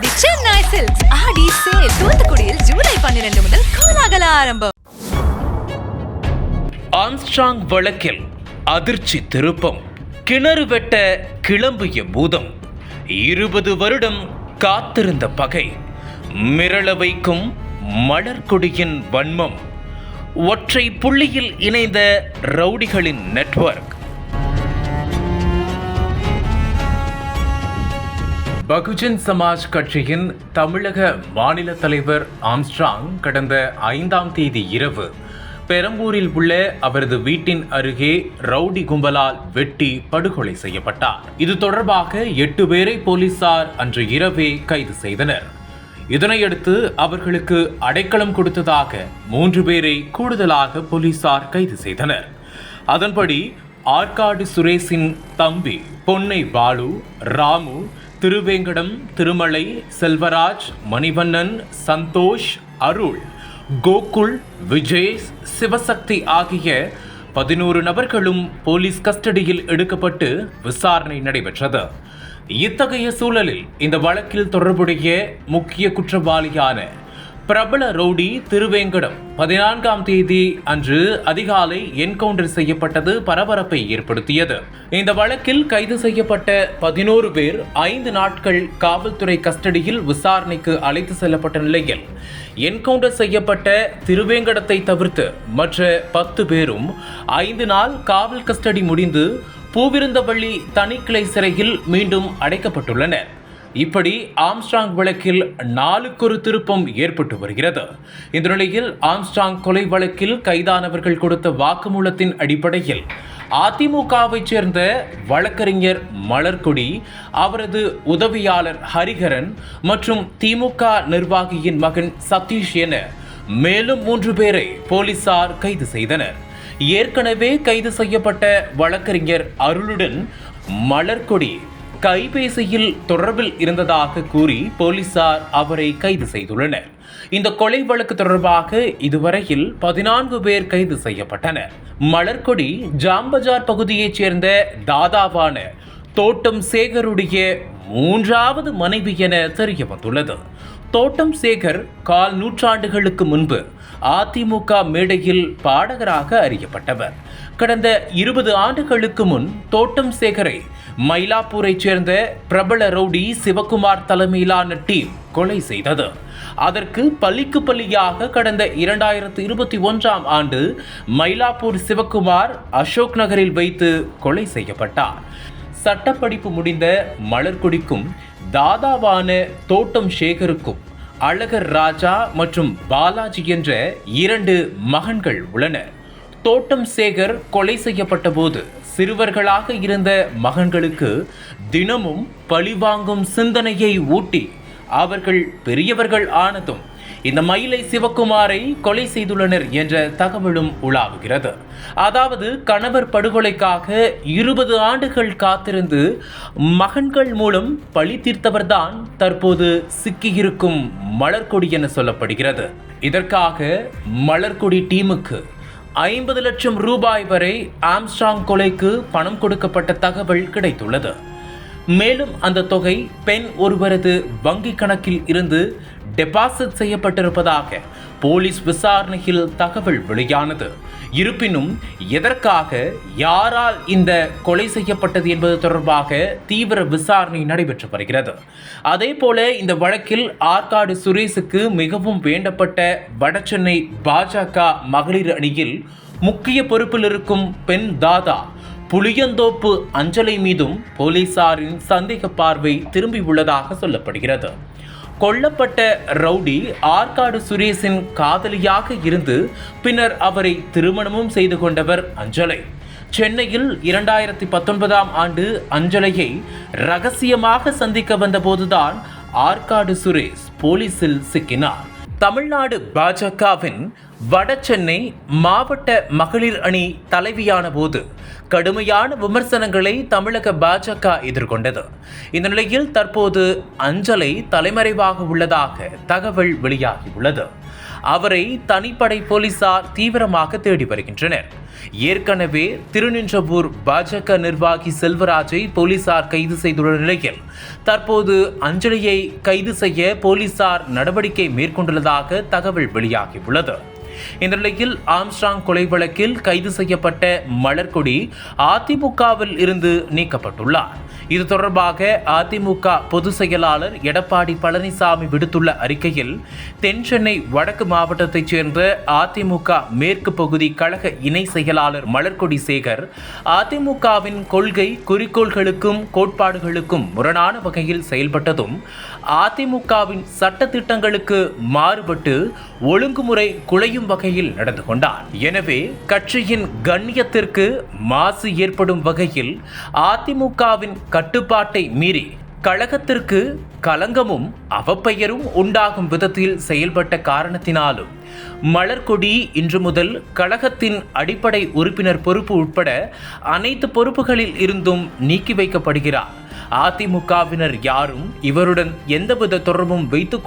The Chennai Silks Aadi sale தூத்துக்குடியில் ஜூலை பன்னிரண்டு முதல் கோலாகல ஆரம்பம். ஆம்ஸ்ட்ராங் வழக்கில் அதிர்ச்சி திருப்பம் கிணறு வெட்ட கிளம்பிய பூதம். இருபது வருடம் காத்திருந்த பகை மிரள வைக்கும் மலர்கொடியின் வன்மம். ஒற்றை புள்ளியில் இணைந்த ரவுடிகளின் நெட்வொர்க் பகுஜன் சமாஜ் கட்சியின் தமிழக மாநில தலைவர் ஆம்ஸ்ட்ராங் கடந்த ஐந்தாம் தேதி இரவு பெரம்பூரில் உள்ள அவரது வீட்டின் அருகே ரவுடி கும்பலால் வெட்டி படுகொலை செய்யப்பட்டார். இது தொடர்பாக எட்டு பேரை போலீசார் அன்று இரவே கைது செய்தனர். இதனையடுத்து அவர்களுக்கு அடைக்கலம் கொடுத்ததாக மூன்று பேரை கூடுதலாக போலீசார் கைது செய்தனர். அதன்படி ஆற்காடு சுரேஷின் தம்பி பொன்னை பாலு ராமு திருவேங்கடம் திருமலை செல்வராஜ் மணிவண்ணன் சந்தோஷ் அருள் கோகுல் விஜய் சிவசக்தி ஆகிய பதினோரு நபர்களும் போலீஸ் கஸ்டடியில் எடுக்கப்பட்டு விசாரணை நடைபெற்றது. இத்தகைய சூழலில் இந்த வழக்கில் தொடர்புடைய முக்கிய குற்றவாளியான பிரபல ரவுடி திருவேங்கடம். பதினான்காம் தேதி அன்று அதிகாலை என்கவுண்டர் செய்யப்பட்டது பரபரப்பை ஏற்படுத்தியது. இந்த வழக்கில் கைது செய்யப்பட்ட பதினோரு பேர் ஐந்து நாட்கள் காவல்துறை கஸ்டடியில் விசாரணைக்கு அழைத்து செல்லப்பட்ட நிலையில் என்கவுண்டர் செய்யப்பட்ட திருவேங்கடத்தை தவிர்த்து மற்ற பத்து பேரும் ஐந்து நாள் காவல் கஸ்டடி முடிந்து பூவிருந்தவள்ளி தனிக்கிளை சிறையில் மீண்டும் அடைக்கப்பட்டுள்ளனர். இப்படி ஆம்ஸ்டாங் வழக்கில் நாளுக்கொரு திருப்பம் ஏற்பட்டு வருகிறது. இந்த நிலையில் ஆம்ஸ்டாங் கொலை வழக்கில் கைதானவர்கள் கொடுத்த வாக்குமூலத்தின் அடிப்படையில் அதிமுகவைச் சேர்ந்த வழக்கறிஞர் மலர்கொடி அவரது உதவியாளர் ஹரிஹரன் மற்றும் திமுக நிர்வாகியின் மகன் சதீஷ் என மேலும் மூன்று பேரை போலீசார் கைது செய்தனர். ஏற்கனவே கைது செய்யப்பட்ட வழக்கறிஞர் அருளுடன் மலர்கொடி கைபேசியில் தொடர்பில் இருந்ததாக கூறி போலீசார் அவரை கைது செய்துள்ளனர். இந்த கொலை வழக்கு தொடர்பாக இதுவரையில் பதினான்கு பேர் கைது செய்யப்பட்டனர். மலர்கொடி ஜாம்பஜார் பகுதியைச் சேர்ந்த தாதாவான தோட்டம் சேகருடைய மூன்றாவது மனைவி என தெரிய வந்துள்ளது தோட்டம் சேகர் கால் நூற்றாண்டுகளுக்கு முன்பு அதிமுக மேடையில் பாடகராக அறியப்பட்டவர். கடந்த இருபது ஆண்டுகளுக்கு முன் தோட்டம் சேகரை மயிலாப்பூரைச் சேர்ந்த பிரபல ரவுடி சிவகுமார் தலைமையிலான டீம் கொலை செய்தது. அதற்கு பலிக்கு பள்ளியாக கடந்த இரண்டாயிரத்து இருபத்தி ஒன்றாம் ஆண்டு மயிலாப்பூர் சிவகுமார் அசோக் நகரில் வைத்து கொலை செய்யப்பட்டார். சட்டப்படிப்பு முடிந்த மலர்கொடிக்கும் தாதாவான தோட்டம் சேகருக்கும் அழகர் ராஜா மற்றும் பாலாஜி என்ற இரண்டு மகன்கள் உள்ளனர். தோட்டம் சேகர் கொலை செய்யப்பட்ட போது சிறுவர்களாக இருந்த மகன்களுக்கு தினமும் பழிவாங்கும் சிந்தனையை ஊட்டி அவர்கள் பெரியவர்கள் ஆனதும் இந்த மயிலை சிவகுமாரை கொலை செய்துள்ளனர் என்ற தகவலும் உலாவுகிறது. அதாவது கணவர் படுகொலைக்காக இருபது ஆண்டுகள் காத்திருந்து மகன்கள் மூலம் பழி தீர்த்தவர்தான் தற்போது சிக்கியிருக்கும் மலர்கொடி என சொல்லப்படுகிறது. இதற்காக மலர்கொடி டீமுக்கு ஐம்பது லட்சம் ரூபாய் வரை ஆம்ஸ்டாங் கொலைக்கு பணம் கொடுக்கப்பட்ட தகவல் கிடைத்துள்ளது. மேலும் அந்த தொகை பெண் ஒருவரது வங்கி கணக்கில் இருந்து டெபாசிட் செய்யப்பட்டிருப்பதாக போலீஸ் விசாரணையில் தகவல் வெளியானது. இருப்பினும் எதற்காக யாரால் இந்த கொலை செய்யப்பட்டது என்பது தொடர்பாக தீவிர விசாரணை நடைபெற்று வருகிறது. அதே போல இந்த வழக்கில் ஆற்காடு சுரேஷுக்கு மிகவும் வேண்டப்பட்ட வடசென்னை பாஜக மகளிர் அணியில் முக்கிய பொறுப்பில் இருக்கும் பெண் தாதா புளியந்தோப்பு அஞ்சலை மீதும் போலீசாரின் சந்தேக பார்வை திரும்பியுள்ளதாக சொல்லப்படுகிறது. கொல்லப்பட்ட ரவுடி ஆற்காடு சுரேஷின் காதலியாக இருந்து பின்னர் அவரை திருமணமும் செய்து கொண்டவர் அஞ்சலை. சென்னையில் இரண்டாயிரத்தி பத்தொன்பதாம் ஆண்டு அஞ்சலையை ரகசியமாக சந்திக்க வந்தபோதுதான் ஆற்காடு சுரேஷ் போலீசில் சிக்கினார். தமிழ்நாடு பாஜகவின் வடசென்னை மாவட்ட மகளிர் அணி தலைவியான போது கடுமையான விமர்சனங்களை தமிழக பாஜக எதிர்கொண்டது. இந்த நிலையில் தற்போது அஞ்சலை தலைமறைவாக உள்ளதாக தகவல் வெளியாகியுள்ளது அவரை தனிப்படை போலீசார் தீவிரமாக தேடி வருகின்றனர். ஏற்கனவே திருநின்றபூர் பாஜக நிர்வாகி செல்வராஜை போலீசார் கைது செய்துள்ள நிலையில் தற்போது அஞ்சலியை கைது செய்ய போலீசார் நடவடிக்கை மேற்கொண்டுள்ளதாக தகவல் வெளியாகியுள்ளது. இந்த நிலையில் ஆம்ஸ்ட்ராங் கொலை வழக்கில் கைது செய்யப்பட்ட மலர்கொடி அதிமுகவில் இருந்து நீக்கப்பட்டுள்ளார். இது தொடர்பாக அதிமுக பொதுச் செயலாளர் எடப்பாடி பழனிசாமி விடுத்துள்ள அறிக்கையில் தென் சென்னை வடக்கு மாவட்டத்தைச் சேர்ந்த அதிமுக மேற்கு பகுதி கழக இணை செயலாளர் மலர்கொடி சேகர் அதிமுகவின் கொள்கை குறிக்கோள்களுக்கும் கோட்பாடுகளுக்கும் முரணான வகையில் செயல்பட்டதும் அதிமுகவின் சட்டத்திட்டங்களுக்கு மாறுபட்டு ஒழுங்குமுறை குலையும் வகையில் நடந்து கொண்டார் எனவே கட்சியின் கண்ணியத்திற்கு மாசு ஏற்படும் வகையில் அதிமுகவின் கட்டுப்பாட்டை மீறி கழகத்திற்கு கலங்கமும் அவப்பெயரும் உண்டாகும் விதத்தில் செயல்பட்ட காரணத்தினாலும் மலர்கொடி இன்று முதல் கழகத்தின் அடிப்படை உறுப்பினர் பொறுப்பு உட்பட அனைத்து பொறுப்புகளில் இருந்தும் நீக்கி வைக்கப்படுகிறார். அதிமுகவினர் யாரும் இவருடன் எந்தவித தொடர்பும் வைத்துக்